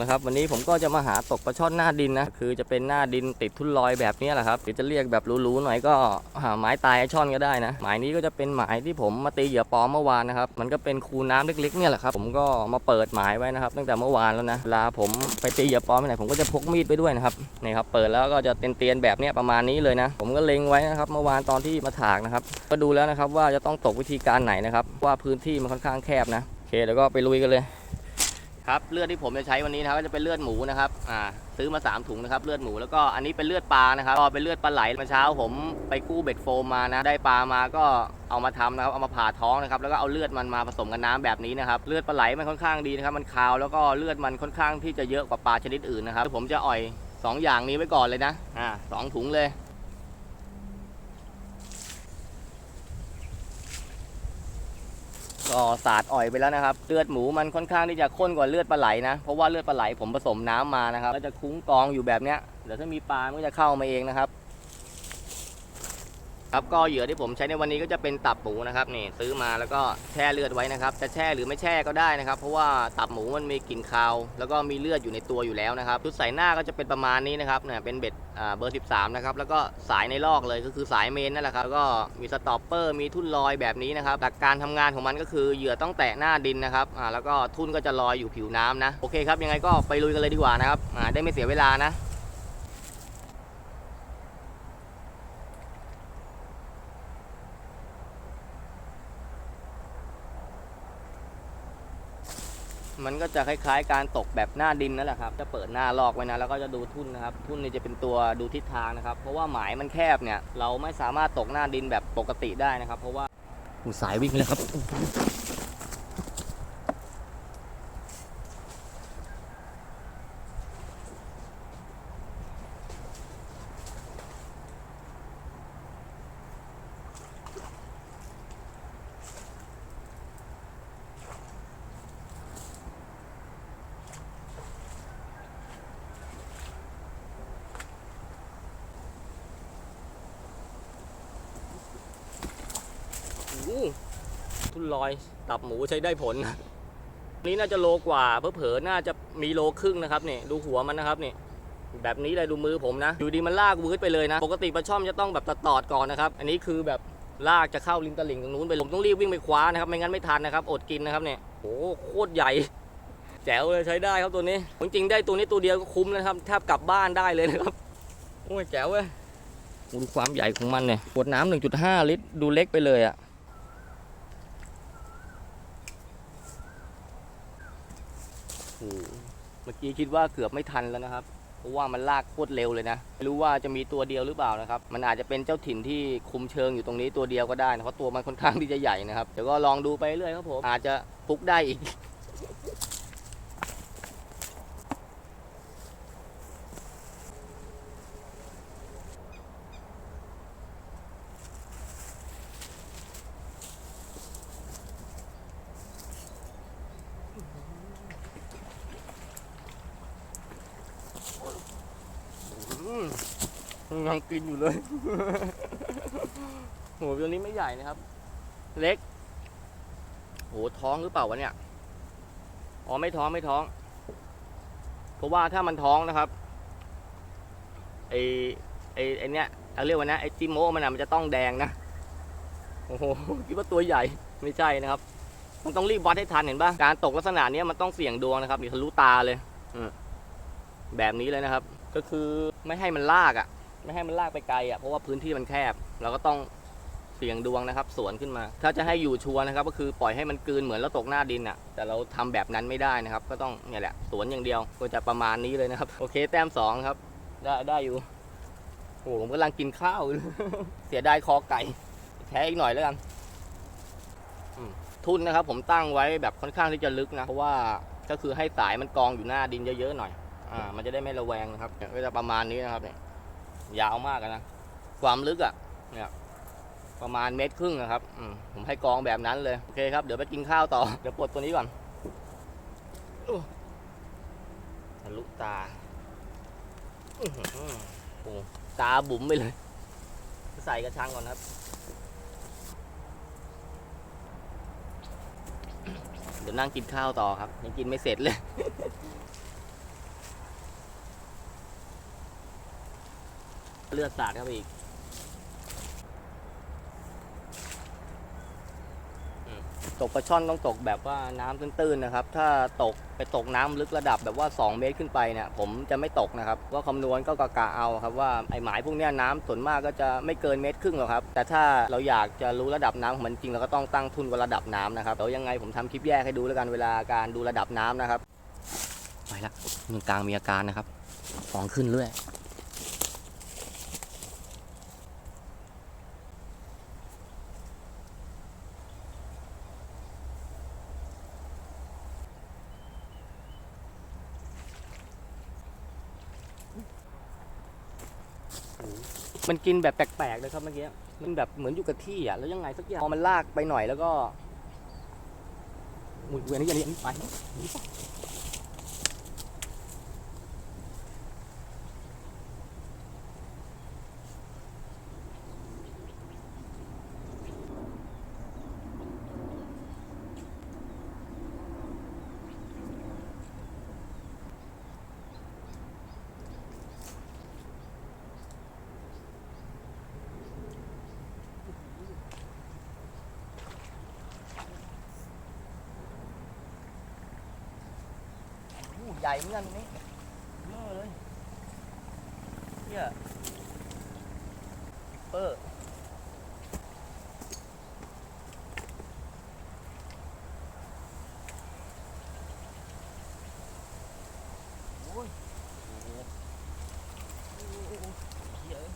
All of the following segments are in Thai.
นะครับวันนี้ผมก็จะมาหาตกปลาช่อนหน้าดินนะคือจะเป็นหน้าดินติดทุ่นลอยแบบนี้แหละครับหรือจะเรียกแบบรูๆหน่อยก็หาหมายตายไอช่อนก็ได้นะหมายนี้ก็จะเป็นหมายที่ผมมาตีเหยื่อปลอมเมื่อวานนะครับมันก็เป็นคูน้ำเล็กๆเนี่ยแหละครับผมก็มาเปิดหมายไว้นะครับ ตั้งแต่เมื่อวานแล้วนะเวลาผมไปตีเหยื่อปลอมไปไหนผมก็จะพกมีดไปด้วยนะครับนี่ครับเปิดแล้วก็จะเตียนๆแบบนี้ประมาณนี้เลยนะ ผมก็เล็งไว้นะครับเมื่อวานตอนที่มาถากนะครับก็ดูแล้วนะครับว่าจะต้องตกวิธีการไหนนะครับว่าพื้นที่มันค่อนข้างแคบนะโอเคเดี๋ยวก็ไปลุยกันเลย ครับเลือดที่ผมจะใช้วันนี้นะครับก็จะเป็นเลือดหมูนะครับอ่าซื้อมา 3 ถุงนะครับเลือดหมูแล้วก็อันนี้เป็นเลือดปลานะครับก็เป็นเลือดปลาไหลเมื่อเช้าผมไปกู้เบ็ดโฟมมานะได้ปลามาก็เอามาทำนะครับเอามาผ่าท้องนะครับแล้วก็เอาเลือดมันมาผสมกับน้ำแบบนี้นะครับเลือดปลาไหลมันค่อนข้างดีนะครับมันคาวแล้วก็เลือดมันค่อนข้างที่จะเยอะกว่าปลาชนิดอื่นนะครับผมจะอ่อยสองอย่างนี้ไว้ก่อนเลยนะอ่าสองถุงเลย ก็สาดอ่อยไปแล้วนะครับ เลือดหมูมันค่อนข้างที่จะข้นกว่าเลือดปลาไหลนะ เพราะว่าเลือดปลาไหลผมผสมน้ำมานะครับ ก็จะคุ้งกองอยู่แบบเนี้ย เดี๋ยวถ้ามีปลามันก็จะเข้ามาเองนะครับ ครับก็เหยื่อที่ผมใช้ในวันนี้ก็จะเป็นตับหมูนะครับนี่ซื้อมาแล้วก็แช่เลือดไว้นะครับ จะแช่หรือไม่แช่ก็ได้นะครับ เพราะว่าตับหมูมันมีกลิ่นคาว แล้วก็มีเลือดอยู่ในตัวอยู่แล้วนะครับชุดใส่หน้าก็จะเป็นประมาณนี้นะครับเนี่ยเป็นเบ็ดเบอร์ 13 นะครับ แล้วก็สายในลอกเลยก็คือสายเมนนั่นแหละครับแล้วก็มีสต็อปเปอร์มีทุ่นลอยแบบนี้นะครับหลักการทำงานของมันก็คือเหยื่อต้องแตะหน้าดินนะครับอ่าแล้วก็ทุ่นก็จะลอยอยู่ผิวน้ำนะโอเคครับยังไงก็ไปลุยกันเลยดีกว่านะครับอ่าได้ไม่เสียเวลานะ มันก็จะคล้ายๆ การตกแบบหน้าดินนั่นแหละครับ จะเปิดหน้าลอกไว้นะ แล้วก็จะดูทุ่นนะครับ ทุ่นนี่จะเป็นตัวดูทิศทางนะครับ เพราะว่าหมายมันแคบเนี่ย เราไม่สามารถตกหน้าดินแบบปกติได้นะครับ เพราะว่าสายวิ่งเลยครับ โอ้โห ทุนลอยตับหมูใช้ได้ผลนะนี่น่าจะโลกว่าเผลอๆน่าจะมีโลครึ่งนะครับนี่ดูหัวมันนะครับนี่แบบนี้เลยดูมือผมนะ อยู่ดีมันลากวืดไปเลยนะ ปกติปลาช่อมจะต้องแบบตัดตอดก่อนนะครับ อันนี้คือแบบลากจะเข้าริมตลิ่งตรงนู้นไปผมต้องรีบวิ่งไปคว้านะครับ ไม่งั้นไม่ทันนะครับ อดกินนะครับเนี่ยโอ้โหโคตรใหญ่ แจ๋วเลยใช้ได้ครับตัวนี้ จริงๆได้ตัวนี้ตัวเดียวก็คุ้มนะครับแทบกลับบ้านได้เลยนะครับ โอ้ยแจ๋วเว้ยดูความใหญ่ของมันเนี่ยขวดน้ำ1.5 ลิตร ดูเล็กไปเลยอะโอ้โหเมื่อกี้คิดว่าเกือบไม่ทันแล้วนะครับ เพราะว่ามันลากโคตรเร็วเลยนะ ไม่รู้ว่าจะมีตัวเดียวหรือเปล่านะครับ มันอาจจะเป็นเจ้าถิ่นที่คุมเชิงอยู่ตรงนี้ตัวเดียวก็ได้นะเพราะตัวมันค่อนข้างที่จะใหญ่นะครับ เดี๋ยวก็ลองดูไปเรื่อยครับผม อาจจะฟุกได้อีก ยังกินอยู่เลย โหตัวนี้ไม่ใหญ่นะครับ เล็ก โหท้องหรือเปล่าวะเนี่ย อ๋อไม่ท้องไม่ท้อง เพราะว่าถ้ามันท้องนะครับไอไอไอเนี้ยเอาเรียกว่านะไอจิโมมันอะมันจะต้องแดงนะ โอ้โหคิดว่าตัวใหญ่ไม่ใช่นะครับ มันต้องรีบวัดให้ทันเห็นปะการตกลักษณะเนี้ยมันต้องเสี่ยงดวงนะครับนี่ทะลุตาเลยอแบบนี้เลยนะครับ ก็คือไม่ให้มันลากอะ่ะ ไม่ให้มันลากไปไกลอะ่ะเพราะว่าพื้นที่มันแคบ เราก็ต้องเสี่ยงดวงนะครับ สวนขึ้นมา ถ้าจะให้อยู่ชัวร์นะครับ ก็คือปล่อยให้มันกลืนเหมือนเราตกหน้าดินอะ่ะ แต่เราทำแบบนั้นไม่ได้นะครับ ก็ต้องเนี่ยแหละสวนอย่างเดียวก็จะประมาณนี้เลยนะครับโอเค แต้มสองครับ ได้ได้อยู่โอ้โหผมกำลังกินข้าว เสียดายคอไก่แท้อีกหน่อยแล้วกันทุนนะครับ ผมตั้งไว้แบบค่อนข้างที่จะลึกนะเพราะว่าก็คือให้สายมันกองอยู่หน้าดินเยอะๆหน่อย อ่ามันจะได้ไม่ระแวงนะครับเนี่ยก็จะประมาณนี้นะครับเนี่ยยาวมากนะความลึกอะเนี่ยประมาณเมตรครึ่งนะครับอืผมให้กองแบบนั้นเลย โอเคครับ เดี๋ยวไปกินข้าวต่อ เดี๋ยวปลดตัวนี้ก่อนอู้ทะลุตาโอ้ตาบุ๋มไปเลย ใส่กระชังก่อนครับ เดี๋ยวนั่งกินข้าวต่อครับ ยังกินไม่เสร็จเลย เลือดสาดเข้าไปอีกตกปลาช่อนต้องตกแบบว่าน้ำตื้นๆนะครับ ถ้าตกไปตกน้ำลึกระดับแบบว่า 2 เมตรขึ้นไปเนี่ยผมจะไม่ตกนะครับว่าคำนวณก็กะๆเอาครับว่าไอหมายพวกเนี้ยน้ำส่วนมากก็จะไม่เกินเมตรครึ่งหรอกครับ แต่ถ้าเราอยากจะรู้ระดับน้ำของมันจริงเราก็ต้องตั้งทุนกับระดับน้ำนะครับเดี๋ยวยังไงผมทำคลิปแยกให้ดูแล้วกันเวลาการดูระดับน้ำนะครับ ไปละมีกลางมีอาการนะครับของขึ้นเรื่อย มันกินแบบแปลกๆเลยครับเมื่อกี้ มันแบบเหมือนอยู่กับที่อะ แล้วยังไงสักอย่าง พอมันลากไปหน่อยแล้วก็หมุนเวียนนี่อันนี้อันนี้ไป ญ่เหมือนกันตรงนี้เยอะเลยเนี่ยเปอร์โอ้ยโอ้โหโอ้โหโอ้โหเหี้ยเอ้ย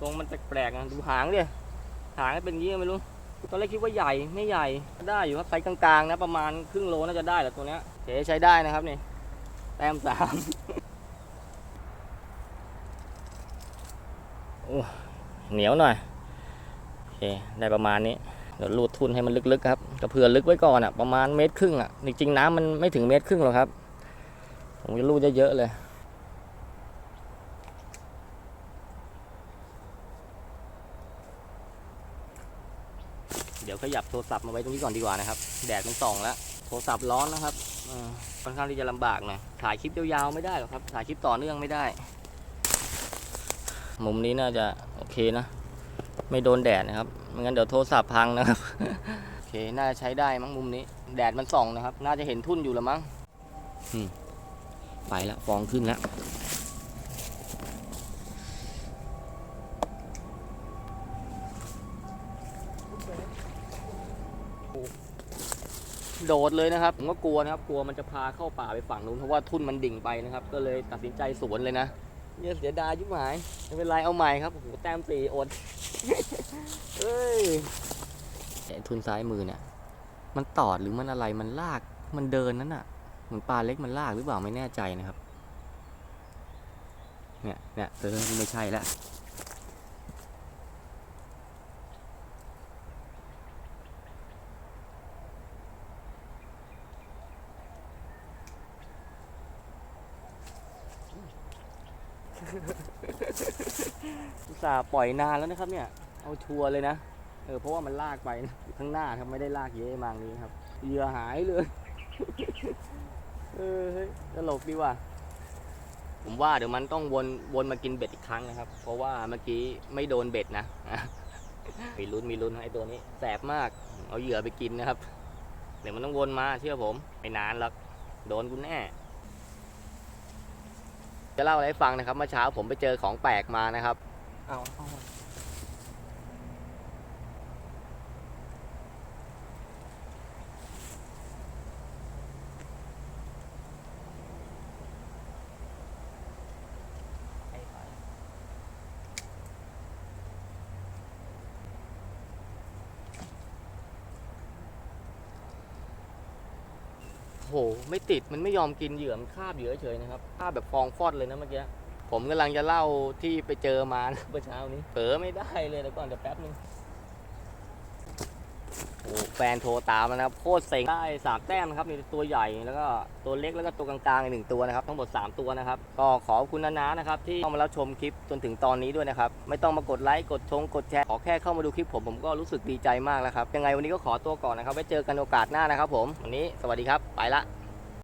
ทรงมันแปลกๆนะดูหางดิหางเป็นอย่างงี้ไม่รู้ ตอนแรกคิดว่าใหญ่ไม่ใหญ่ได้อยู่ครับไซส์กลางๆนะประมาณครึ่งโลน่าจะได้แหละตัวเนี้ยเฉใช้ได้นะครับนี่แต้มสามโอ้เหนียวหน่อยโอเคได้ประมาณนี้เดี๋ยวรูดทุนให้มันลึกๆครับก็เผื่อลึกไว้ก่อนอะประมาณเมตรครึ่งอะจริงๆน้ำมันไม่ถึงเมตรครึ่งหรอกครับผมจะรูดเยอะๆเลย เดี๋ยวขยับโทรศัพท์มาไว้ตรงนี้ก่อนดีกว่านะครับ แดดมันส่องแล้ว โทรศัพท์ร้อนนะครับค่อนข้างที่จะลำบากหน่อยถ่ายคลิปยาวๆไม่ได้หรอกครับ ถ่ายคลิปต่อเนื่องไม่ได้ มุมนี้น่าจะโอเคนะ ไม่โดนแดดนะครับ ไม่งั้นเดี๋ยวโทรศัพท์พังนะครับ โอเค น่าจะใช้ได้มั้งมุมนี้ แดดมันส่องนะครับ น่าจะเห็นทุ่นอยู่ล้วมั้งไปละฟองขึ้นแล้ว โดดเลยนะครับ ผมก็กลัวนะครับ กลัวมันจะพาเข้าป่าไปฝั่งนู้นเพราะว่าทุ่นมันดิ่งไปนะครับ ก็เลยตัดสินใจสวนเลยนะเนี่ยเสียดายยุ่หมายไม่เป็นไรเอาใหม่ครับโอ้โหแต้มสี่อดเอ้ยทุนซ้ายมือเนี่ย มันตอดหรือมันอะไรมันลากมันเดินนั่นน่ะเหมือนปลาเล็กมันลากหรือเปล่าไม่แน่ใจนะครับ เนี่ยเนี่ยเออไม่ใช่และ อุตส่าห์ปล่อยนานแล้วนะครับเนี่ย เอาชัวร์เลยนะ เออเพราะว่ามันลากไปข้างหน้าครับไม่ได้ลากเยอะมางนี้ครับเหยื่อหายเลย เออตลกดีว่ะผมว่าเดี๋ยวมันต้องวนวนมากินเบ็ดอีกครั้งนะครับ เพราะว่าเมื่อกี้ไม่โดนเบ็ดนะมีลุ้นมีลุ้นไอ้ตัวนี้แสบมาก เอาเหยื่อไปกินนะครับ เดี๋ยวมันต้องวนมาเชื่อผมไม่นานหรอกโดนกูแน่ จะเล่าอะไรให้ฟังนะครับเมื่อเช้าผมไปเจอของแปลกมานะครับ เอาเอา หไม่ติดมันไม่ยอมกินเหยื่อมันคาบเหยื่อเฉยนะครับคาบแบบฟองฟอดเลยนะเมื่อกี้ผมกำลังจะเล่าที่ไปเจอมาเมื่อเช้านี้เผลอไม่ได้เลยแล้วก่อนเดี๋ยวแป๊บนึง แฟนโทรตามนะครับโคตรเซ็งได้สามแต้มนะครับมีตัวใหญ่แล้วก็ตัวเล็กแล้วก็ตัวกลางๆอีกหนึ่งตัวนะครับ ทั้งหมด 3 ตัวนะครับ ก็ขอบคุณนาๆนะครับ ที่เข้ามารับชมคลิปจนถึงตอนนี้ด้วยนะครับ ไม่ต้องมากดไลค์กดชงกดแชร์ขอแค่เข้ามาดูคลิปผมผมก็รู้สึกดีใจมากแล้วครับยังไงวันนี้ก็ขอตัวก่อนนะครับไว้เจอกันโอกาสหน้านะครับ ผมวันนี้สวัสดีครับไปละ